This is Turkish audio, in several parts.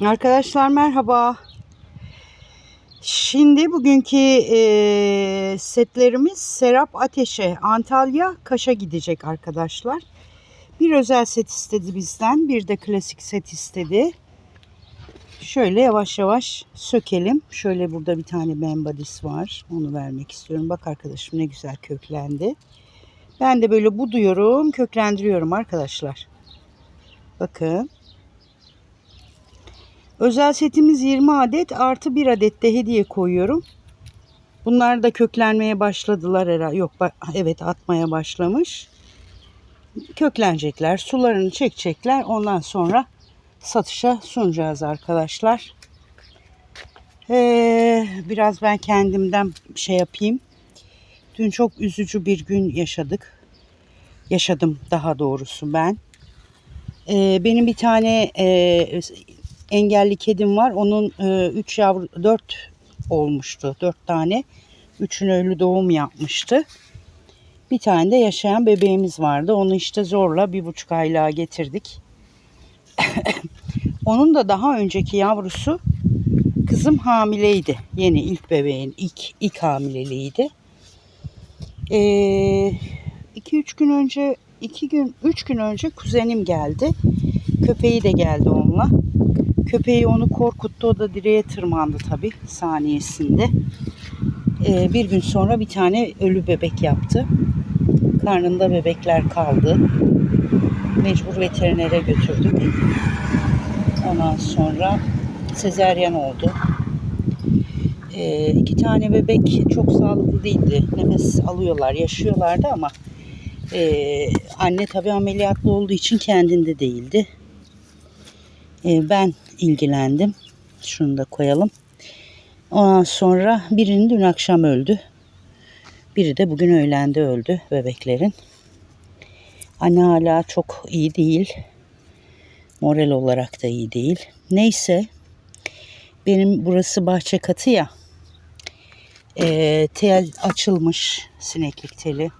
Arkadaşlar merhaba. Şimdi bugünkü e, setlerimiz Serap Ateş'e Antalya Kaş'a gidecek arkadaşlar. Bir özel set istedi bizden. Bir de klasik set istedi. Şöyle yavaş yavaş sökelim. Şöyle burada bir tane membadis var. Onu vermek istiyorum. Bak arkadaşım ne güzel köklendi. Ben de böyle buduyorum, köklendiriyorum arkadaşlar. Bakın. Özel setimiz 20 adet artı 1 adet de hediye koyuyorum. Bunlar da köklenmeye başladılar herhalde. Yok evet atmaya başlamış. Köklenecekler. Sularını çekecekler. Ondan sonra satışa sunacağız arkadaşlar. Ee, biraz ben kendimden şey yapayım. Dün çok üzücü bir gün yaşadık. Yaşadım daha doğrusu ben. Ee, benim bir tane e, engelli kedim var. Onun 3 e, yavru 4 olmuştu. 4 tane. Üçün ölü doğum yapmıştı. Bir tane de yaşayan bebeğimiz vardı. Onu işte zorla bir buçuk aylığa getirdik. Onun da daha önceki yavrusu kızım hamileydi. Yeni ilk bebeğin ilk ilk hamileliğiydi. 2-3 ee, gün önce 2 gün 3 gün önce kuzenim geldi. Köpeği de geldi onunla. Köpeği onu korkuttu. O da direğe tırmandı tabii saniyesinde. Ee, bir gün sonra bir tane ölü bebek yaptı. Karnında bebekler kaldı. Mecbur veterinere götürdük. Ondan sonra sezeryan oldu. Ee, iki tane bebek çok sağlıklı değildi. Nefes alıyorlar, yaşıyorlardı ama e, anne tabii ameliyatlı olduğu için kendinde değildi. E, ben ilgilendim. Şunu da koyalım. Ondan sonra birinin dün akşam öldü. Biri de bugün öğlende öldü bebeklerin. Anne hala çok iyi değil. Moral olarak da iyi değil. Neyse benim burası bahçe katı ya. E, tel açılmış sineklik teli.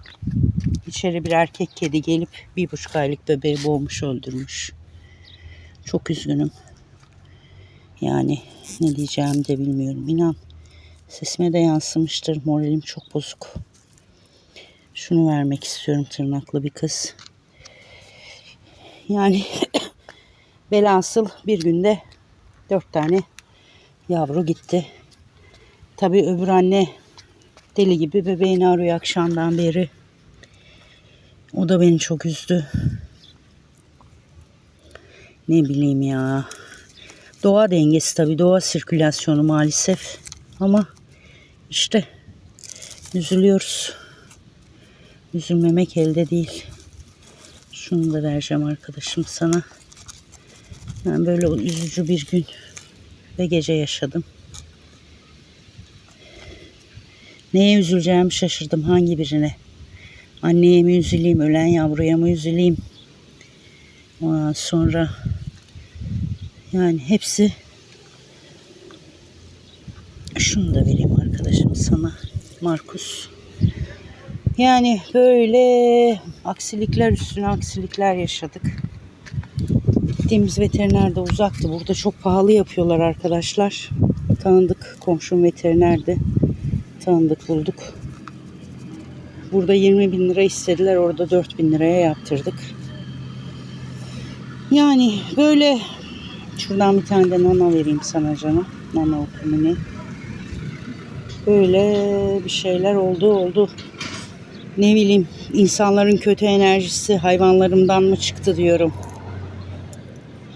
İçeri bir erkek kedi gelip bir buçuk aylık bebeği boğmuş öldürmüş. Çok üzgünüm. Yani ne diyeceğimi de bilmiyorum. İnan sesime de yansımıştır. Moralim çok bozuk. Şunu vermek istiyorum tırnaklı bir kız. Yani belasıl bir günde dört tane yavru gitti. Tabii öbür anne deli gibi bebeğini arıyor akşamdan beri. O da beni çok üzdü. Ne bileyim ya. Doğa dengesi tabii doğa sirkülasyonu maalesef. Ama işte üzülüyoruz. Üzülmemek elde değil. Şunu da vereceğim arkadaşım sana. Ben böyle üzücü bir gün ve gece yaşadım. Neye üzüleceğimi şaşırdım hangi birine. Anneye mi üzüleyim, ölen yavruya mı üzüleyim? Ondan sonra yani hepsi şunu da vereyim arkadaşım sana. Markus. Yani böyle aksilikler üstüne aksilikler yaşadık. Gittiğimiz veteriner de uzaktı. Burada çok pahalı yapıyorlar arkadaşlar. Tanıdık komşum veterinerde. Tanıdık bulduk. Burada 20 bin lira istediler. Orada 4 bin liraya yaptırdık. Yani böyle şuradan bir tane de nana vereyim sana canım. Nana okumini. Böyle bir şeyler oldu oldu. Ne bileyim insanların kötü enerjisi hayvanlarımdan mı çıktı diyorum.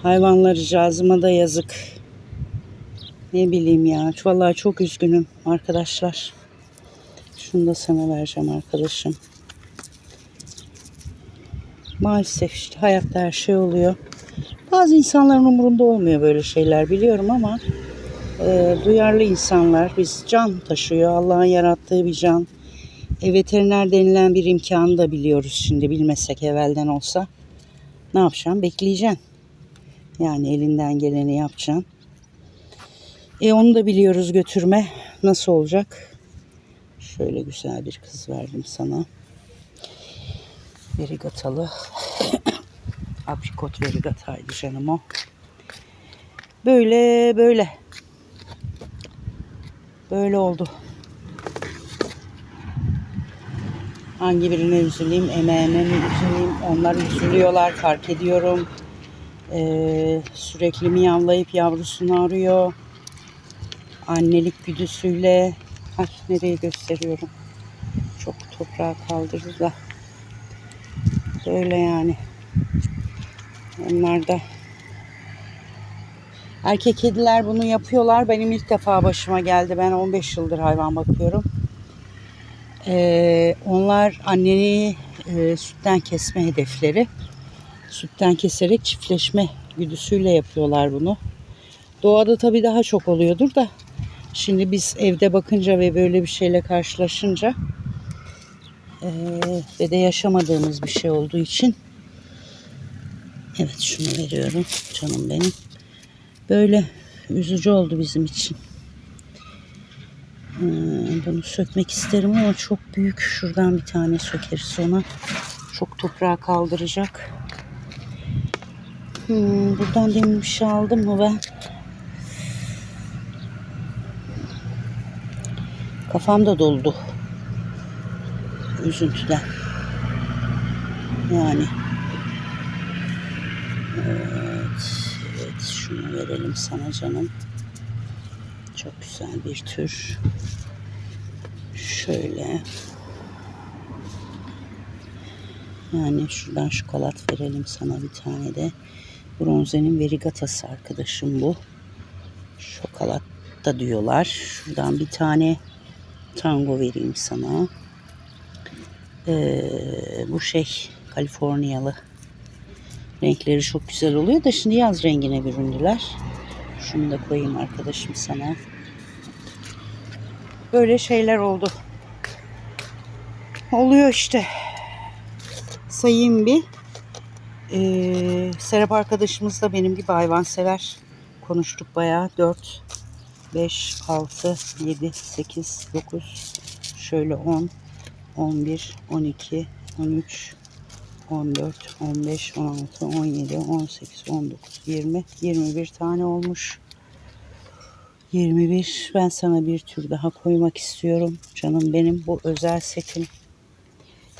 Hayvanları cazıma da yazık. Ne bileyim ya. Vallahi çok üzgünüm arkadaşlar. Şunu da sana vereceğim arkadaşım. Maalesef işte hayatta her şey oluyor. Bazı insanların umurunda olmuyor böyle şeyler biliyorum ama e, duyarlı insanlar biz can taşıyor. Allah'ın yarattığı bir can. E, veteriner denilen bir imkanı da biliyoruz şimdi bilmesek evvelden olsa. Ne yapacağım? Bekleyeceğim. Yani elinden geleni yapacaksın. E onu da biliyoruz götürme. Nasıl olacak? Şöyle güzel bir kız verdim sana. Verigatalı. Aprikot verigataydı canım o. Böyle böyle. Böyle oldu. Hangi birine üzüleyim, emeğime mi üzüleyim? Onlar üzülüyorlar, fark ediyorum. Ee, sürekli miyavlayıp yavrusunu arıyor. Annelik güdüsüyle. Ay nereye gösteriyorum? Çok toprağa kaldırır da. Böyle yani. Onlar da Erkek kediler bunu yapıyorlar. Benim ilk defa başıma geldi. Ben 15 yıldır hayvan bakıyorum. Ee, onlar anneni e, sütten kesme hedefleri. Sütten keserek çiftleşme güdüsüyle yapıyorlar bunu. Doğada tabii daha çok oluyordur da. Şimdi biz evde bakınca ve böyle bir şeyle karşılaşınca e, ve de yaşamadığımız bir şey olduğu için evet şunu veriyorum canım benim. Böyle üzücü oldu bizim için. Hmm, bunu sökmek isterim ama çok büyük. Şuradan bir tane sökeriz ona. Çok toprağa kaldıracak. Hmm, buradan demin bir şey aldım mı ben? Kafam da doldu. Üzüntüden. Yani. Evet. Evet. Şunu verelim sana canım. Çok güzel bir tür. Şöyle. Yani şuradan şokolat verelim sana bir tane de. Bronzenin verigatası arkadaşım bu. Şokolat da diyorlar. Şuradan bir tane tango vereyim sana. Ee, bu şey Kaliforniyalı. Renkleri çok güzel oluyor da şimdi yaz rengine büründüler. Şunu da koyayım arkadaşım sana. Böyle şeyler oldu. Oluyor işte. Sayayım bir. Ee, Serap arkadaşımız da benim gibi hayvan sever. Konuştuk bayağı. 4, 5, 6, 7, 8, 9, şöyle 10, 11, 12, 13, 14, 15, 16, 17, 18, 19, 20, 21 tane olmuş. 21. Ben sana bir tür daha koymak istiyorum. Canım benim bu özel setim.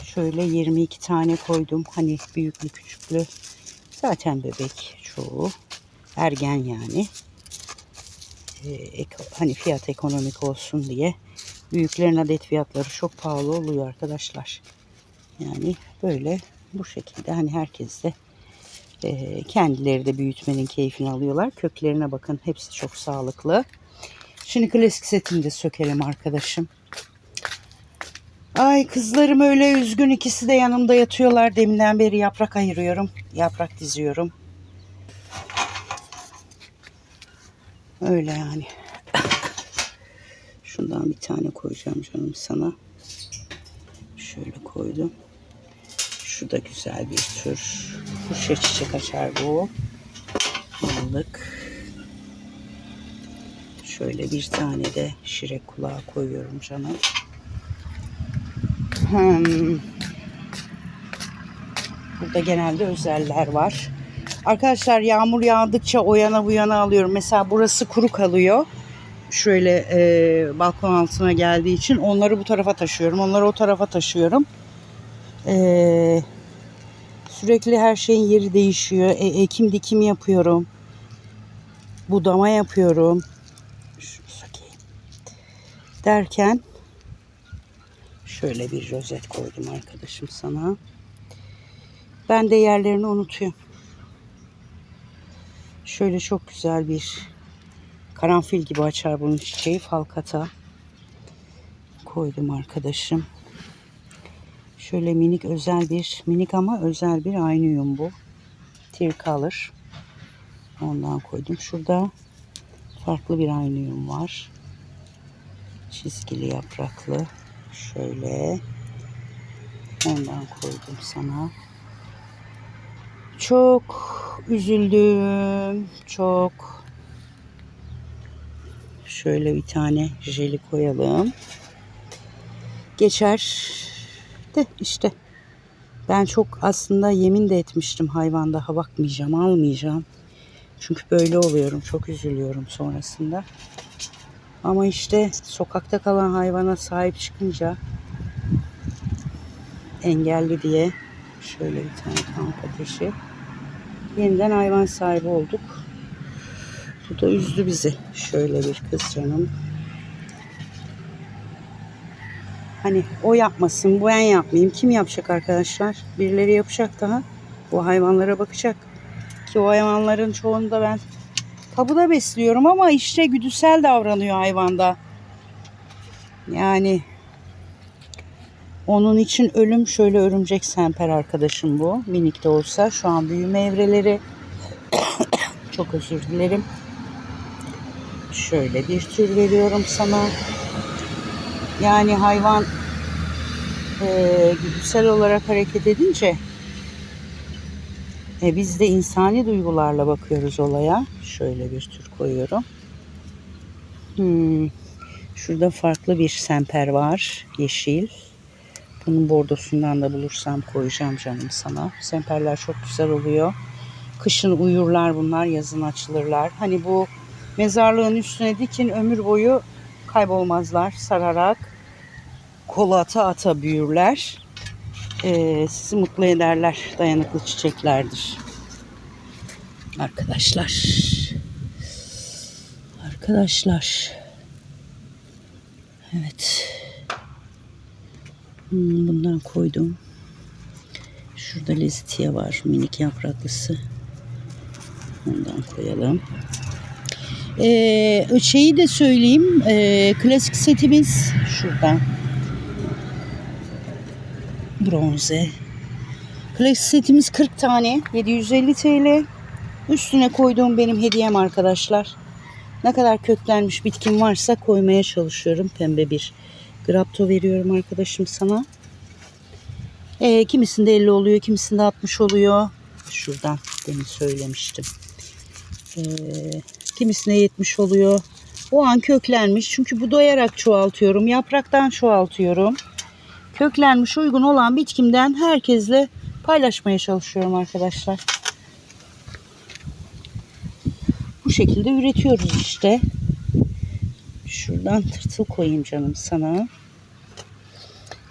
Şöyle 22 tane koydum. Hani büyüklü küçüklü. Zaten bebek çoğu. Ergen yani. Ee, hani fiyat ekonomik olsun diye. Büyüklerin adet fiyatları çok pahalı oluyor arkadaşlar. Yani böyle bu şekilde hani herkes de e, kendileri de büyütmenin keyfini alıyorlar. Köklerine bakın hepsi çok sağlıklı. Şimdi klasik setini de sökelim arkadaşım. Ay kızlarım öyle üzgün ikisi de yanımda yatıyorlar. Deminden beri yaprak ayırıyorum. Yaprak diziyorum. Öyle yani. Şundan bir tane koyacağım canım sana. Şöyle koydum. Şu da güzel bir tür. Kuşya çiçek açar bu. Aldık. Şöyle bir tane de şirek kulağı koyuyorum canım. Hmm. Burada genelde özeller var. Arkadaşlar yağmur yağdıkça o yana bu yana alıyorum. Mesela burası kuru kalıyor. Şöyle e, balkon altına geldiği için onları bu tarafa taşıyorum. Onları o tarafa taşıyorum. E, sürekli her şeyin yeri değişiyor. E, ekim dikim yapıyorum. Budama yapıyorum. Şunu sökeyim. Derken şöyle bir rozet koydum arkadaşım sana. Ben de yerlerini unutuyorum. Şöyle çok güzel bir karanfil gibi açar bunun çiçeği falkata koydum arkadaşım. Şöyle minik özel bir minik ama özel bir aynıyum bu. Tricolor. Ondan koydum. Şurada farklı bir aynıyum var. Çizgili yapraklı. Şöyle. Ondan koydum sana. Çok üzüldüm. Çok. Şöyle bir tane jeli koyalım. Geçer. De işte. Ben çok aslında yemin de etmiştim hayvan daha bakmayacağım, almayacağım. Çünkü böyle oluyorum. Çok üzülüyorum sonrasında. Ama işte sokakta kalan hayvana sahip çıkınca engelli diye şöyle bir tane kamp ateşi. Yeniden hayvan sahibi olduk. Bu da üzdü bizi. Şöyle bir kız canım. Hani o yapmasın, bu ben yapmayayım. Kim yapacak arkadaşlar? Birileri yapacak daha. Bu hayvanlara bakacak. Ki o hayvanların çoğunu da ben tabuda besliyorum ama işte güdüsel davranıyor hayvanda. Yani onun için ölüm şöyle örümcek semper arkadaşım bu. Minik de olsa şu an büyüme evreleri. Çok özür dilerim. Şöyle bir tür veriyorum sana. Yani hayvan e, güdüsel olarak hareket edince e, biz de insani duygularla bakıyoruz olaya. Şöyle bir tür koyuyorum. Hmm. Şurada farklı bir semper var. Yeşil. Bunun bordosundan da bulursam koyacağım canım sana. Semperler çok güzel oluyor. Kışın uyurlar bunlar, yazın açılırlar. Hani bu mezarlığın üstüne dikin ömür boyu kaybolmazlar sararak. Kola ata ata büyürler. Ee, sizi mutlu ederler. Dayanıklı çiçeklerdir. Arkadaşlar. Arkadaşlar. Evet. Hmm, Bundan koydum. Şurada lezitiye var. Minik yapraklısı. Ondan koyalım. Ee, şeyi de söyleyeyim. Ee, klasik setimiz şuradan. Bronze. Klasik setimiz 40 tane. 750 TL. Üstüne koyduğum benim hediyem arkadaşlar. Ne kadar köklenmiş bitkim varsa koymaya çalışıyorum. Pembe bir grapto veriyorum arkadaşım sana. Ee, kimisinde 50 oluyor, kimisinde 60 oluyor. Şuradan demin söylemiştim. Ee, kimisine 70 oluyor. O an köklenmiş. Çünkü budayarak çoğaltıyorum. Yapraktan çoğaltıyorum. Köklenmiş uygun olan bitkimden herkesle paylaşmaya çalışıyorum arkadaşlar. Bu şekilde üretiyoruz işte. Şuradan tırtıl koyayım canım sana.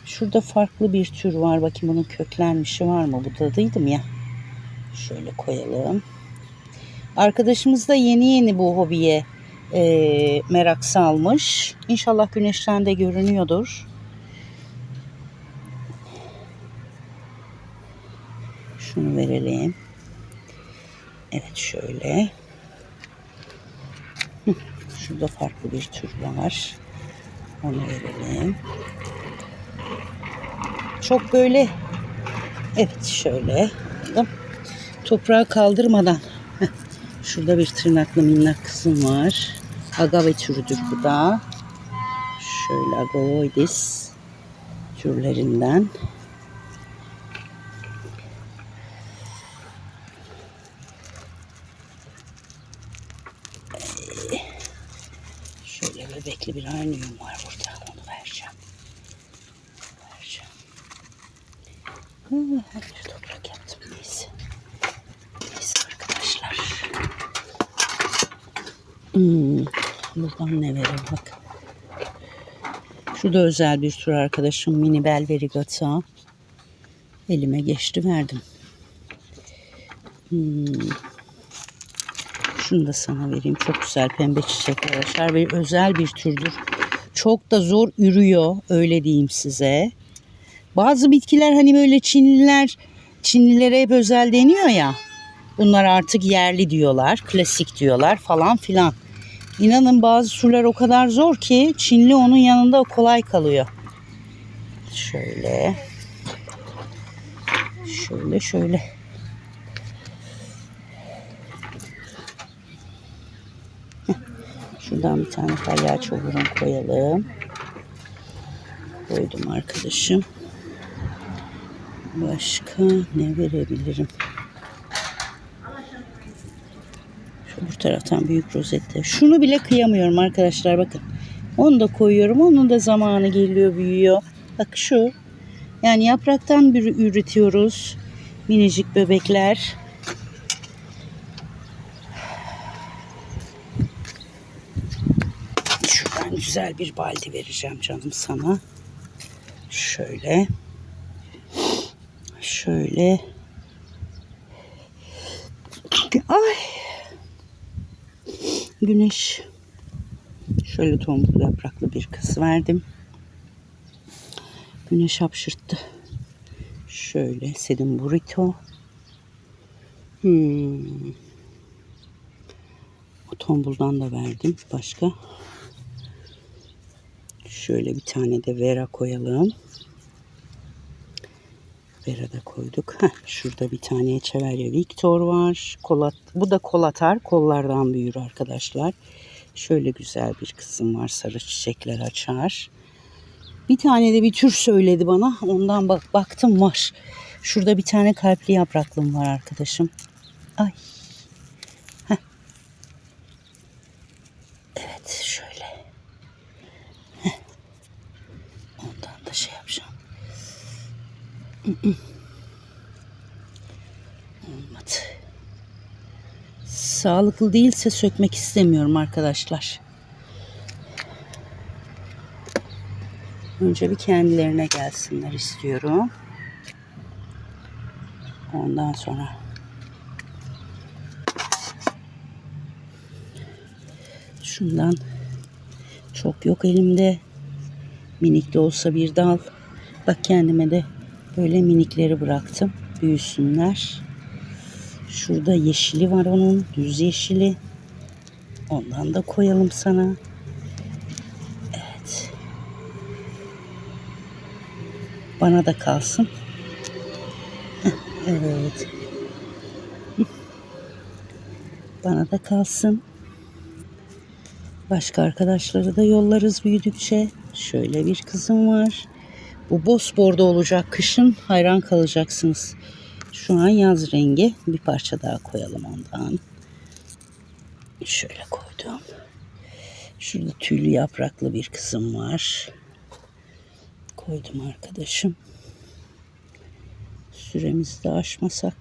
Şurada farklı bir tür var. Bakayım bunun köklenmişi var mı? Budadıydım ya. Şöyle koyalım. Arkadaşımız da yeni yeni bu hobiye e, merak salmış. İnşallah güneşten de görünüyordur. Şunu verelim. Evet şöyle. Şurada farklı bir tür var. Onu verelim. Çok böyle evet şöyle aldım. toprağı kaldırmadan şurada bir tırnaklı minnak kızım var. Agave türüdür bu da. Şöyle agavoides türlerinden. Şöyle arnium var burada. Onu vereceğim. Vereceğim. Hı, Her bir toprak yaptım. Neyse. Neyse arkadaşlar. Hmm, buradan ne verir bak. Şurada özel bir tür arkadaşım. Mini bel verigata. Elime geçti verdim. Hmm. Şunu da sana vereyim. Çok güzel pembe çiçek arkadaşlar. Ve özel bir türdür. Çok da zor ürüyor. Öyle diyeyim size. Bazı bitkiler hani böyle Çinliler, Çinlilere hep özel deniyor ya. Bunlar artık yerli diyorlar. Klasik diyorlar falan filan. İnanın bazı türler o kadar zor ki Çinli onun yanında kolay kalıyor. Şöyle. Şöyle şöyle. Şuradan bir tane palyaço burun koyalım. Koydum arkadaşım. Başka ne verebilirim? Şu bu taraftan büyük rozette. Şunu bile kıyamıyorum arkadaşlar bakın. Onu da koyuyorum. Onun da zamanı geliyor büyüyor. Bak şu. Yani yapraktan bir üretiyoruz. Minicik bebekler. Ben güzel bir baldi vereceğim canım sana. Şöyle. Şöyle. Ay. Güneş. Şöyle tombul yapraklı bir kız verdim. Güneş hapşırttı. Şöyle senin burrito. Hmm. O tombuldan da verdim. Başka. Şöyle bir tane de Vera koyalım. Vera da koyduk. Heh, şurada bir tane Echeverria Victor var. Kolat, bu da kolatar. Kollardan büyür arkadaşlar. Şöyle güzel bir kısım var. Sarı çiçekler açar. Bir tane de bir tür söyledi bana. Ondan bak baktım var. Şurada bir tane kalpli yapraklım var arkadaşım. Ay. Heh. Evet şöyle. Heh. Ondan da şey yapacağım. Olmadı. Sağlıklı değilse sökmek istemiyorum arkadaşlar. Önce bir kendilerine gelsinler istiyorum. Ondan sonra şundan çok yok elimde. Minik de olsa bir dal. Bak kendime de böyle minikleri bıraktım. Büyüsünler. Şurada yeşili var onun. Düz yeşili. Ondan da koyalım sana. Evet. Bana da kalsın. Evet. Bana da kalsın. Başka arkadaşları da yollarız büyüdükçe. Şöyle bir kızım var. Bu boz bordo olacak kışın hayran kalacaksınız. Şu an yaz rengi. Bir parça daha koyalım ondan. Şöyle koydum. Şurada tüylü yapraklı bir kızım var. Koydum arkadaşım. Süremizi de aşmasak?